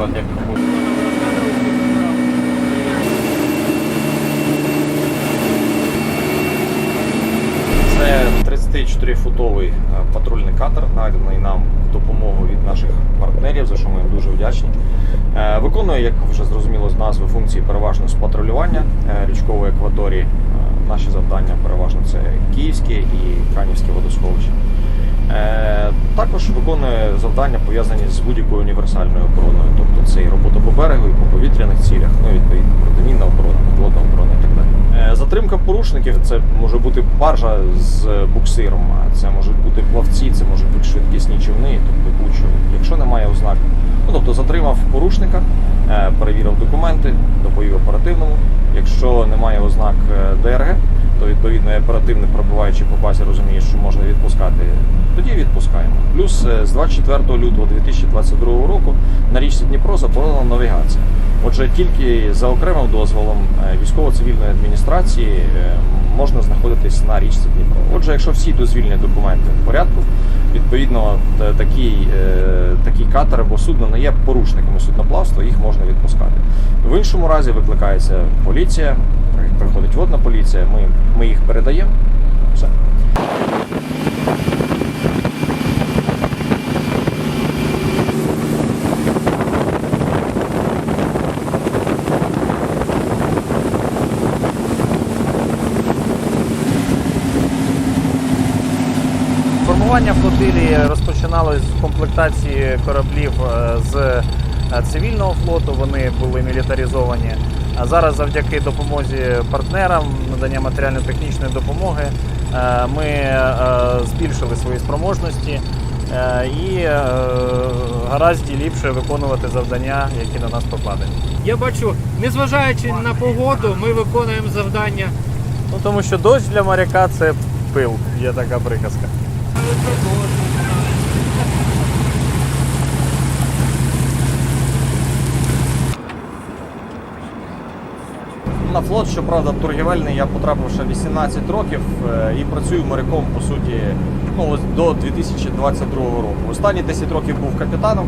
наприклад, як. Це 34-футовий е, патрульний катер, наданий нам допомогу від наших партнерів, за що ми їм дуже вдячні. Е, виконує, як вже зрозуміло, з назви функції переважно з патрулювання е, річкової акваторії. Наші завдання переважно це Київське і Кранівське водосховище. Е, Також виконує завдання пов'язані з будь-якою універсальною обороною, тобто це і робота по берегу, і по повітряних цілях, ну і відповідно протимінна оборона, підводна оборона і так далі. Е, Затримка порушників це може бути баржа з буксиром, а це можуть бути плавці, це можуть бути швидкісні човни, тобто будь-що. Якщо немає ознак, ну тобто затримав порушника, е, перевірив документи, доповів оперативному. Якщо немає ознак е, ДРГ, то відповідно і оперативник, пробуваючи по базі, розуміє, що можна відпускати. Тоді відпускаємо. Плюс е, з 24 лютого 2022 року на річці Дніпро заборонена навігація. Отже, тільки за окремим дозволом е, військово-цивільної адміністрації е, можна знаходитись на річці Дніпро. Отже, якщо всі дозвільні документи в порядку, відповідно такий, такий катер або судно не є порушниками судноплавства, їх можна відпускати. В іншому разі викликається поліція, приходить водна поліція, ми, ми їх передаємо. Все. Формування флотилії розпочиналось з комплектації кораблів е, з е, цивільного флоту. Вони були мілітаризовані. А зараз, завдяки допомозі партнерам, надання матеріально-технічної допомоги, е, ми е, збільшили свої спроможності е, і гаразді ліпше виконувати завдання, які на нас покладені. Я бачу, незважаючи на погоду, ми виконуємо завдання. Ну тому що дощ для моряка це пил, є така приказка. На флот, щоправда, торгівельний я потрапив ще 18 років е, і працюю моряком, по суті, ну, до 2022 року. Останні 10 років був капітаном,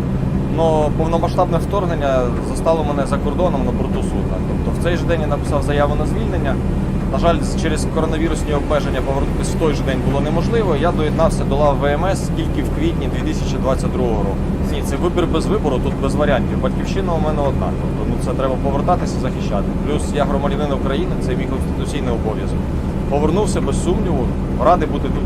але повномасштабне вторгнення застало мене за кордоном на борту судна. Тобто в цей же день я написав заяву на звільнення. На жаль, через коронавірусні обмеження повернутися в той же день було неможливо. Я доєднався до лав ВМС тільки в квітні 2022 року. Ні, це вибір без вибору, тут без варіантів. Батьківщина у мене одна. Тобто ну, це треба повертатися захищати. Плюс я громадянин України, це мій конституційний обов'язок. Повернувся без сумніву, радий бути тут.